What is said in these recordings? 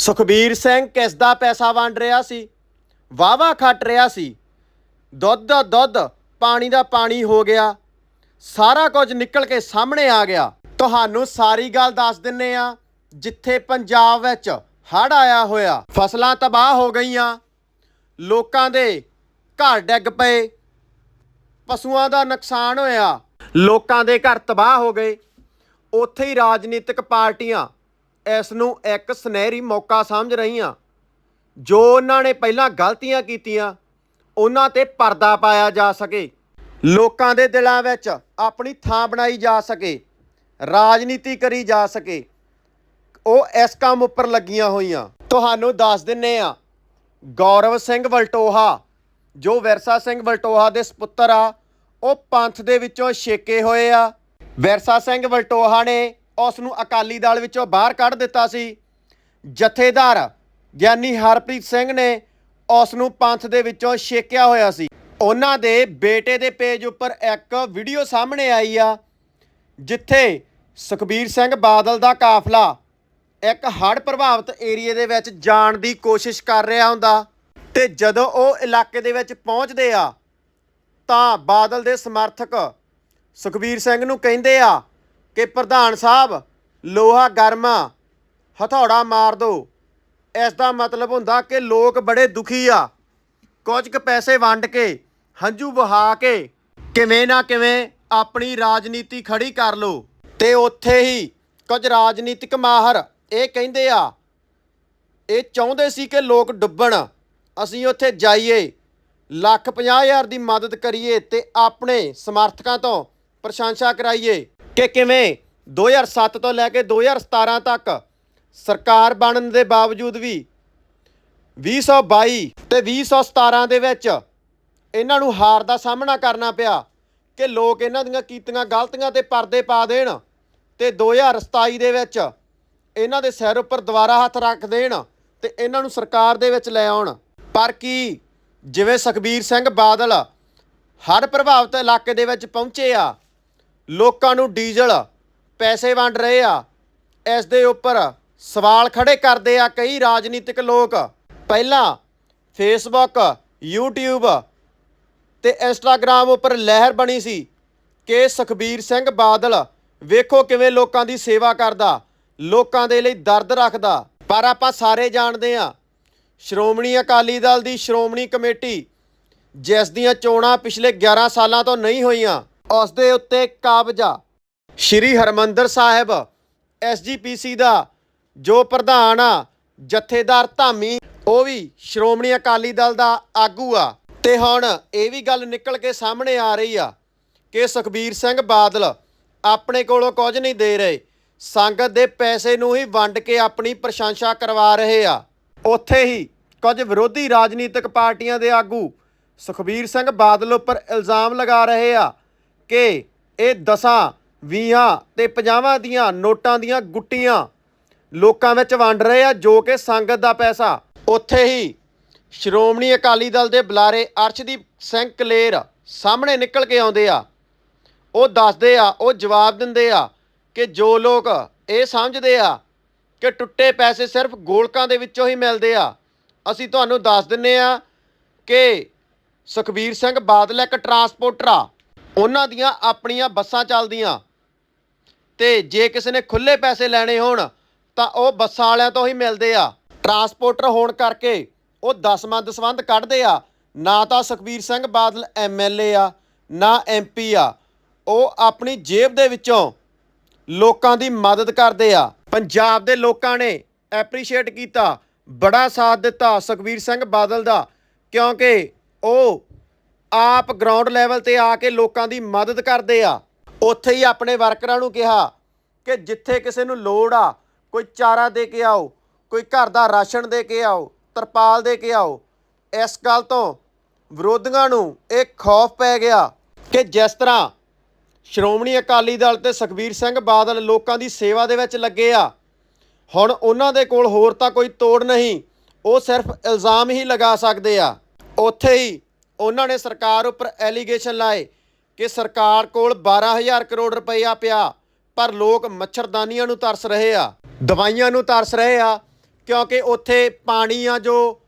ਸੁਖਬੀਰ ਸਿੰਘ ਕਿਸ ਦਾ ਪੈਸਾ ਵੰਡ ਰਿਹਾ ਸੀ? ਵਾਵਾ ਖੱਟ ਰਿਹਾ ਸੀ। ਦੁੱਧ ਦਾ ਦੁੱਧ, ਪਾਣੀ ਦਾ ਪਾਣੀ ਹੋ ਗਿਆ। ਸਾਰਾ ਕੁਝ ਨਿਕਲ ਕੇ ਸਾਹਮਣੇ ਆ ਗਿਆ। ਤੁਹਾਨੂੰ ਸਾਰੀ ਗੱਲ ਦੱਸ ਦਿੰਨੇ ਆ, ਜਿੱਥੇ ਪੰਜਾਬ ਵਿੱਚ ਹੜ੍ਹ ਆਇਆ ਹੋਇਆ। ਫਸਲਾਂ ਤਬਾਹ ਹੋ ਗਈਆਂ। ਲੋਕਾਂ ਦੇ ਘਰ ਡਿੱਗ ਪਏ। ਪਸ਼ੂਆਂ ਦਾ ਨੁਕਸਾਨ ਹੋਇਆ। ਲੋਕਾਂ ਦੇ ਘਰ ਤਬਾਹ ਹੋ ਗਏ। ਉੱਥੇ ਹੀ ਰਾਜਨੀਤਿਕ ਪਾਰਟੀਆਂ ਇਸ ਨੂੰ ਇੱਕ ਸੁਨਹਿਰੀ ਮੌਕਾ ਸਮਝ ਰਹੀ ਹਾਂ ਜੋ ਉਹਨਾਂ ਨੇ ਪਹਿਲਾਂ ਗਲਤੀਆਂ ਕੀਤੀਆਂ, ਉਹਨਾਂ ਤੇ ਪਰਦਾ ਪਾਇਆ ਜਾ ਸਕੇ। ਲੋਕਾਂ ਦੇ ਦਿਲਾਂ ਵਿੱਚ ਆਪਣੀ ਥਾਂ ਬਣਾਈ ਜਾ ਸਕੇ। ਰਾਜਨੀਤੀ ਕਰੀ ਜਾ ਸਕੇ। ਉਹ ਇਸ ਕੰਮ ਉੱਪਰ ਲੱਗੀਆਂ ਹੋਈਆਂ। ਤੁਹਾਨੂੰ ਦੱਸ ਦਿੰਨੇ ਆ, ਗੌਰਵ ਸਿੰਘ ਵਲਟੋਹਾ, ਜੋ ਵਿਰਸਾ ਸਿੰਘ ਵਲਟੋਹਾ ਦੇ ਸੁਪੁੱਤਰ ਆ, ਉਹ ਪੰਥ ਦੇ ਵਿੱਚੋਂ ਛੇਕੇ ਹੋਏ ਆ। ਵਿਰਸਾ ਸਿੰਘ ਵਲਟੋਹਾ ਨੇ ਉਸ ਨੂੰ ਅਕਾਲੀ ਦਲ ਵਿੱਚੋਂ ਬਾਹਰ ਕੱਢ ਦਿੱਤਾ ਸੀ। ਜਥੇਦਾਰ ਗਿਆਨੀ ਹਰਪ੍ਰੀਤ ਸਿੰਘ ਨੇ ਉਸ ਨੂੰ ਪੰਥ ਦੇ ਵਿੱਚੋਂ ਛੇਕਿਆ ਹੋਇਆ ਸੀ। ਉਹਨਾਂ ਦੇ ਬੇਟੇ ਦੇ ਪੇਜ ਉੱਪਰ ਇੱਕ ਵੀਡੀਓ ਸਾਹਮਣੇ ਆਈ ਆ, ਜਿੱਥੇ ਸੁਖਬੀਰ ਸਿੰਘ ਬਾਦਲ ਦਾ ਕਾਫਲਾ ਇੱਕ ਹੜ੍ਹ ਪ੍ਰਭਾਵਿਤ ਏਰੀਏ ਦੇ ਵਿੱਚ ਜਾਣ ਦੀ ਕੋਸ਼ਿਸ਼ ਕਰ ਰਿਹਾ ਹੁੰਦਾ ਤੇ ਜਦੋਂ ਉਹ ਇਲਾਕੇ ਦੇ ਵਿੱਚ ਪਹੁੰਚਦੇ ਆ, ਤਾਂ ਬਾਦਲ ਦੇ ਸਮਰਥਕ ਸੁਖਬੀਰ ਸਿੰਘ ਨੂੰ ਕਹਿੰਦੇ ਆ ਕਿ ਪ੍ਰਧਾਨ ਸਾਹਿਬ, ਲੋਹਾ ਗਰਮਾ, ਹਥੌੜਾ ਮਾਰ ਦਿਓ ਇਸ ਦਾ ਮਤਲਬ ਹੁੰਦਾ ਕਿ ਲੋਕ ਬੜੇ ਦੁਖੀ ਆ। ਕੁਝ ਕੁ ਪੈਸੇ ਵੰਡ ਕੇ, ਹੰਝੂ ਵਹਾ ਕੇ, ਕਿਵੇਂ ਨਾ ਕਿਵੇਂ ਆਪਣੀ ਰਾਜਨੀਤੀ ਖੜੀ ਕਰ ਲਓ ਤੇ ਉੱਥੇ ਹੀ ਕੁਝ ਰਾਜਨੀਤਿਕ ਮਾਹਰ ਇਹ ਕਹਿੰਦੇ ਆ, ਇਹ ਚਾਹੁੰਦੇ ਸੀ ਕਿ ਲੋਕ ਡੁੱਬਣ। ਅਸੀਂ ਉੱਥੇ ਜਾਈਏ, ਲੱਖ ਪੰਜਾਹ ਹਜ਼ਾਰ ਦੀ ਮਦਦ ਕਰੀਏ ਤੇ ਆਪਣੇ ਸਮਰਥਕਾਂ ਤੋਂ ਪ੍ਰਸ਼ੰਸਾ ਕਰਾਈਏ। ਕਿ ਕਿਵੇਂ? 2007 ਤੋਂ ਲੈ ਕੇ 2017 ਤੱਕ ਸਰਕਾਰ ਬਣਨ ਦੇ ਬਾਵਜੂਦ ਵੀ 2022 ਤੇ 2017 ਦੇ ਵਿੱਚ ਇਹਨਾਂ ਨੂੰ ਹਾਰ ਦਾ ਸਾਹਮਣਾ ਕਰਨਾ ਪਿਆ ਕਿ ਲੋਕ ਇਹਨਾਂ ਦੀਆਂ ਕੀਤੀਆਂ ਗਲਤੀਆਂ ਤੇ ਪਰਦੇ ਪਾ ਦੇਣ ਤੇ 2027 ਦੇ ਵਿੱਚ ਇਹਨਾਂ ਦੇ ਸਿਰ ਉੱਪਰ ਦੁਬਾਰਾ ਹੱਥ ਰੱਖ ਦੇਣ ਤੇ ਇਹਨਾਂ ਨੂੰ ਸਰਕਾਰ ਦੇ ਵਿੱਚ ਲੈ ਆਉਣ। ਪਰ ਕੀ ਜਿਵੇਂ ਸੁਖਬੀਰ ਸਿੰਘ ਬਾਦਲ ਹਰ ਪ੍ਰਭਾਵਿਤ ਇਲਾਕੇ ਦੇ ਵਿੱਚ ਪਹੁੰਚੇ ਆ ਲੋਕਾਂ ਨੂੰ ਡੀਜ਼ਲ, ਪੈਸੇ ਵੰਡ ਰਹੇ ਆ। ਇਸ ਦੇ ਉੱਪਰ ਸਵਾਲ ਖੜੇ ਕਰਦੇ ਆ ਕਈ ਰਾਜਨੀਤਿਕ ਲੋਕ। ਪਹਿਲਾਂ ਫੇਸਬੁੱਕ YouTube ਤੇ ਇੰਸਟਾਗ੍ਰam ਉੱਪਰ ਲਹਿਰ ਬਣੀ ਸੀ ਕਿ ਸੁਖਬੀਰ ਸਿੰਘ ਬਾਦਲ ਵੇਖੋ ਕਿਵੇਂ ਲੋਕਾਂ ਦੀ ਸੇਵਾ ਕਰਦਾ, ਲੋਕਾਂ ਦੇ ਲਈ ਦਰਦ ਰੱਖਦਾ। ਪਰ ਆਪਾਂ ਸਾਰੇ ਜਾਣਦੇ ਆ, ਸ਼੍ਰੋਮਣੀ ਅਕਾਲੀ ਦਲ ਦੀ ਸ਼੍ਰੋਮਣੀ ਕਮੇਟੀ ਜਿਸ ਦੀਆਂ ਚੋਣਾਂ ਪਿਛਲੇ 11 ਸਾਲਾਂ ਤੋਂ ਨਹੀਂ ਹੋਈਆਂ ਉਸ ਦੇ ਉੱਤੇ ਕਾਬਜਾ। ਸ਼੍ਰੀ ਹਰਮੰਦਰ ਸਾਹਿਬ ਐਸਜੀਪੀਸੀ ਦਾ ਜੋ ਪ੍ਰਧਾਨ ਆ, ਜਥੇਦਾਰ ਧਾਮੀ, ਉਹ ਵੀ ਸ਼੍ਰੋਮਣੀ ਅਕਾਲੀ ਦਲ ਦਾ ਆਗੂ ਆ। ਤੇ ਹੁਣ ਇਹ ਵੀ ਗੱਲ ਨਿਕਲ ਕੇ ਸਾਹਮਣੇ ਆ ਰਹੀ ਆ ਕਿ ਸੁਖਬੀਰ ਸਿੰਘ ਬਾਦਲ ਆਪਣੇ ਕੋਲੋਂ ਕੁਝ ਨਹੀਂ ਦੇ ਰਹੇ। ਸੰਗਤ ਦੇ ਪੈਸੇ ਨੂੰ ਹੀ ਵੰਡ ਕੇ ਆਪਣੀ ਪ੍ਰਸ਼ੰਸਾ ਕਰਵਾ ਰਹੇ ਆ। ਉੱਥੇ ਹੀ ਕੁਝ ਵਿਰੋਧੀ ਰਾਜਨੀਤਿਕ ਪਾਰਟੀਆਂ ਦੇ ਆਗੂ ਸੁਖਬੀਰ ਸਿੰਘ ਬਾਦਲ ਉੱਪਰ ਇਲਜ਼ਾਮ ਲਗਾ ਰਹੇ ਆ ਕਿ ਇਹ ਦਸਾਂ, ਵੀਹਾਂ ਤੇ ਪੰਜਾਹਾਂ ਦੀਆਂ ਨੋਟਾਂ ਦੀਆਂ ਗੁੱਟੀਆਂ ਲੋਕਾਂ ਵਿੱਚ ਵੰਡ ਰਹੇ ਆ, ਜੋ ਕਿ ਸੰਗਤ ਦਾ ਪੈਸਾ। ਉੱਥੇ ਹੀ ਸ਼੍ਰੋਮਣੀ ਅਕਾਲੀ ਦਲ ਦੇ ਬੁਲਾਰੇ ਅਰਸ਼ਦੀਪ ਸਿੰਘ ਕਲੇਰ ਸਾਹਮਣੇ ਨਿਕਲ ਕੇ ਆਉਂਦੇ ਆ। ਉਹ ਦੱਸਦੇ ਆ, ਉਹ ਜਵਾਬ ਦਿੰਦੇ ਆ ਕਿ ਜੋ ਲੋਕ ਇਹ ਸਮਝਦੇ ਆ ਕਿ ਟੁੱਟੇ ਪੈਸੇ ਸਿਰਫ ਗੋਲਕਾਂ ਦੇ ਵਿੱਚੋਂ ਹੀ ਮਿਲਦੇ ਆ, ਅਸੀਂ ਤੁਹਾਨੂੰ ਦੱਸ ਦਿੰਨੇ ਆ ਕਿ ਸੁਖਬੀਰ ਸਿੰਘ ਬਾਦਲ ਇੱਕ ਟਰਾਂਸਪੋਰਟਰ ਆ। ਉਹਨਾਂ ਦੀਆਂ ਆਪਣੀਆਂ ਬੱਸਾਂ ਚੱਲਦੀਆਂ। ਤੇ ਜੇ ਕਿਸੇ ਨੇ ਖੁੱਲੇ ਪੈਸੇ ਲੈਣੇ ਹੋਣ, ਤਾਂ ਉਹ ਬੱਸਾਂ ਵਾਲਿਆਂ ਤੋਂ ਹੀ ਮਿਲਦੇ ਆ। ਟਰਾਂਸਪੋਰਟਰ ਹੋਣ ਕਰਕੇ ਉਹ ਦਸਵਾਂ ਦਸਵੰਧ ਕੱਢਦੇ ਆ। ਨਾ ਤਾਂ ਸੁਖਬੀਰ ਸਿੰਘ ਬਾਦਲ ਐਮਐਲਏ ਆ, ਨਾ ਐਮਪੀ ਆ। ਉਹ ਆਪਣੀ ਜੇਬ ਦੇ ਵਿੱਚੋਂ ਲੋਕਾਂ ਦੀ ਮਦਦ ਕਰਦੇ ਆ। ਪੰਜਾਬ ਦੇ ਲੋਕਾਂ ਨੇ ਐਪਰੀਸ਼ੀਏਟ ਕੀਤਾ, ਬੜਾ ਸਾਥ ਦਿੱਤਾ ਸੁਖਬੀਰ ਸਿੰਘ ਬਾਦਲ ਦਾ, ਕਿਉਂਕਿ ਉਹ ਆਪ ਗਰਾਊਂਡ ਲੈਵਲ ਤੇ ਆ ਕੇ ਲੋਕਾਂ ਦੀ ਮਦਦ ਕਰਦੇ ਆ। ਉੱਥੇ ਹੀ ਆਪਣੇ ਵਰਕਰਾਂ ਨੂੰ ਕਿਹਾ ਕਿ ਜਿੱਥੇ ਕਿਸੇ ਨੂੰ ਲੋੜ ਆ, ਕੋਈ ਚਾਰਾ ਦੇ ਕੇ ਆਓ, ਕੋਈ ਘਰ ਦਾ ਰਾਸ਼ਨ ਦੇ ਕੇ ਆਓ, ਤਰਪਾਲ ਦੇ ਕੇ ਆਓ, ਇਸ ਗੱਲ ਤੋਂ ਵਿਰੋਧੀਆਂ ਨੂੰ ਇਹ ਖੌਫ ਪੈ ਗਿਆ ਕਿ ਜਿਸ ਤਰ੍ਹਾਂ ਸ਼੍ਰੋਮਣੀ ਅਕਾਲੀ ਦਲ ਤੇ ਸੁਖਬੀਰ ਸਿੰਘ ਬਾਦਲ ਲੋਕਾਂ ਦੀ ਸੇਵਾ ਦੇ ਵਿੱਚ ਲੱਗੇ ਆ, ਹੁਣ ਉਹਨਾਂ ਦੇ ਕੋਲ ਹੋਰ ਤਾਂ ਕੋਈ ਤੋੜ ਨਹੀਂ, ਉਹ ਸਿਰਫ ਇਲਜ਼ਾਮ ਹੀ ਲਗਾ ਸਕਦੇ ਆ। ਉੱਥੇ ਹੀ ਉਹਨਾਂ ਨੇ ਸਰਕਾਰ ਉੱਪਰ ਐਲੀਗੇਸ਼ਨ ਲਾਏ ਕਿ ਸਰਕਾਰ ਕੋਲ 12000 ਕਰੋੜ ਰੁਪਈਆ ਪਿਆ, ਪਰ ਲੋਕ ਮੱਛਰਦਾਨੀਆਂ ਨੂੰ ਤਰਸ ਰਹੇ ਆ, ਦਵਾਈਆਂ ਨੂੰ ਤਰਸ ਰਹੇ ਆ, ਕਿਉਂਕਿ ਉੱਥੇ ਪਾਣੀ ਆ ਜੋ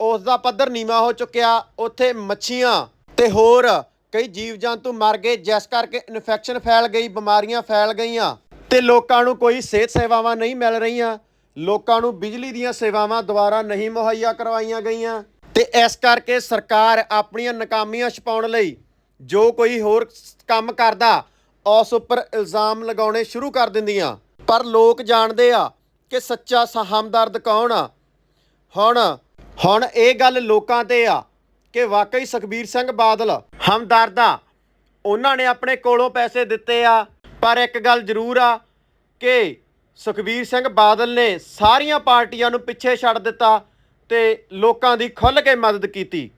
ਉਸ ਦਾ ਪੱਧਰ ਨੀਵਾ ਹੋ ਚੁੱਕਿਆ, ਉੱਥੇ ਮੱਛੀਆਂ ਤੇ ਹੋਰ ਕਈ ਜੀਵ ਜੰਤੂ ਮਰ ਗਏ, ਜਿਸ ਕਰਕੇ ਇਨਫੈਕਸ਼ਨ ਫੈਲ ਗਈ, ਬਿਮਾਰੀਆਂ ਫੈਲ ਗਈਆਂ ਤੇ ਲੋਕਾਂ ਨੂੰ ਕੋਈ ਸਿਹਤ ਸੇਵਾਵਾਂ ਨਹੀਂ ਮਿਲ ਰਹੀਆਂ। ਲੋਕਾਂ ਨੂੰ ਬਿਜਲੀ ਦੀਆਂ ਸੇਵਾਵਾਂ ਦੁਆਰਾ ਨਹੀਂ ਮੁਹੱਈਆ ਕਰਵਾਈਆਂ ਗਈਆਂ। ਤੇ ਇਸ ਕਰਕੇ ਸਰਕਾਰ ਆਪਣੀਆਂ ਨਾਕਾਮੀਆਂ ਛਪਾਉਣ ਲਈ ਜੋ ਕੋਈ ਹੋਰ ਕੰਮ ਕਰਦਾ, ਉਸ ਉੱਪਰ ਇਲਜ਼ਾਮ ਲਗਾਉਣੇ ਸ਼ੁਰੂ ਕਰ ਦਿੰਦੀਆਂ। ਪਰ ਲੋਕ ਜਾਣਦੇ ਆ ਕਿ ਸੱਚਾ ਸ- ਹਮਦਰਦ ਕੌਣ ਆ? ਹੁਣ ਹੁਣ ਇਹ ਗੱਲ ਲੋਕਾਂ ਤੇ ਆ ਕਿ ਵਾਕਈ ਸੁਖਬੀਰ ਸਿੰਘ ਬਾਦਲ ਹਮਦਰਦ ਆ। ਉਹਨਾਂ ਨੇ ਆਪਣੇ ਕੋਲੋਂ ਪੈਸੇ ਦਿੱਤੇ ਆ। ਪਰ ਇੱਕ ਗੱਲ ਜ਼ਰੂਰ ਆ ਕਿ ਸੁਖਬੀਰ ਸਿੰਘ ਬਾਦਲ ਨੇ ਸਾਰੀਆਂ ਪਾਰਟੀਆਂ ਨੂੰ ਪਿੱਛੇ ਛੱਡ ਦਿੱਤਾ। ਤੇ ਲੋਕਾਂ ਦੀ ਖੁੱਲ੍ਹ ਕੇ ਮਦਦ ਕੀਤੀ।